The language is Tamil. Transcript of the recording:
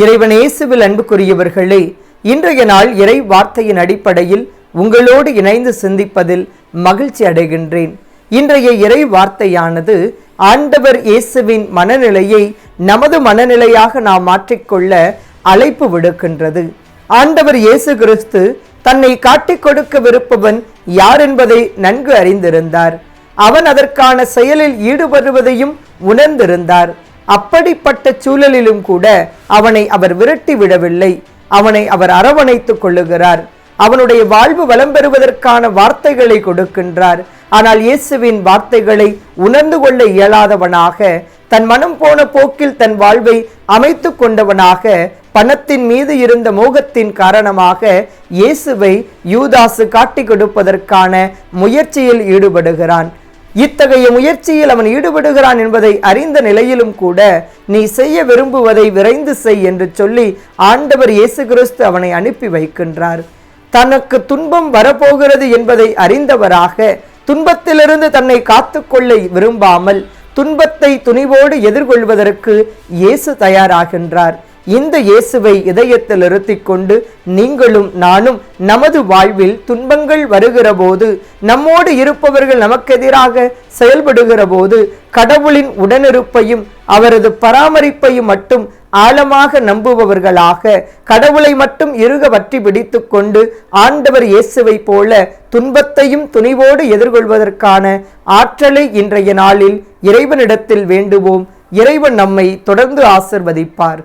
இறைவன் இயேசுவில் அன்புக்குரியவர்களே இன்றைய நாள் இறை வார்த்தையின் அடிப்படையில் உங்களோடு இணைந்து சிந்திப்பதில் மகிழ்ச்சி அடைகின்றேன். இன்றைய இறை வார்த்தையானது ஆண்டவர் இயேசுவின் மனநிலையை நமது மனநிலையாக நாம் மாற்றிக்கொள்ள அழைப்பு விடுக்கின்றது. ஆண்டவர் இயேசு கிறிஸ்து தன்னை காட்டிக் கொடுக்க விருப்பவன் யார் என்பதை நன்கு அறிந்திருந்தார். அவன் அதற்கான செயலில் ஈடுபடுவதையும் உணர்ந்திருந்தார். அப்படிப்பட்ட சூழலிலும் கூட அவனை அவர் விரட்டி விடவில்லை. அவனை அவர் அரவணைத்துக் கொள்ளுகிறார். அவனுடைய வாழ்வு வளம் பெறுவதற்கான வார்த்தைகளை கொடுக்கின்றார். ஆனால் இயேசுவின் வார்த்தைகளை உணர்ந்து கொள்ள இயலாதவனாக தன் மனம் போன போக்கில் தன் வாழ்வை அமைத்து கொண்டவனாக பணத்தின் மீது இருந்த மோகத்தின் காரணமாக இயேசுவை யூதாசு காட்டிக் கொடுப்பதற்கான முயற்சியில் ஈடுபடுகிறான். இத்தகைய முயற்சியில் அவன் ஈடுபடுகிறான் என்பதை அறிந்த நிலையிலும் கூட நீ செய்ய விரும்புவதை விரைந்து செய் என்று சொல்லி ஆண்டவர் இயேசு கிறிஸ்து அவனை அனுப்பி வைக்கின்றார். தனக்கு துன்பம் வரப்போகிறது என்பதை அறிந்தவராக துன்பத்திலிருந்து தன்னை காத்துக்கொள்ள விரும்பாமல் துன்பத்தை துணிவோடு எதிர்கொள்வதற்கு இயேசு தயாராகின்றார். இந்த இயேசுவை இதயத்தில் நிறுத்திக் கொண்டு நீங்களும் நானும் நமது வாழ்வில் துன்பங்கள் வருகிற போது நம்மோடு இருப்பவர்கள் நமக்கு எதிராக செயல்படுகிற போது கடவுளின் உடனிருப்பையும் அவரது பராமரிப்பையும் மட்டும் ஆழமாக நம்புபவர்களாக கடவுளை மட்டும் இறுக வற்றி பிடித்து கொண்டு ஆண்டவர் இயேசுவை போல துன்பத்தையும் துணிவோடு எதிர்கொள்வதற்கான ஆற்றலை இன்றைய நாளில் இறைவனிடத்தில் வேண்டுவோம். இறைவன் நம்மை தொடர்ந்து ஆசிர்வதிப்பார்.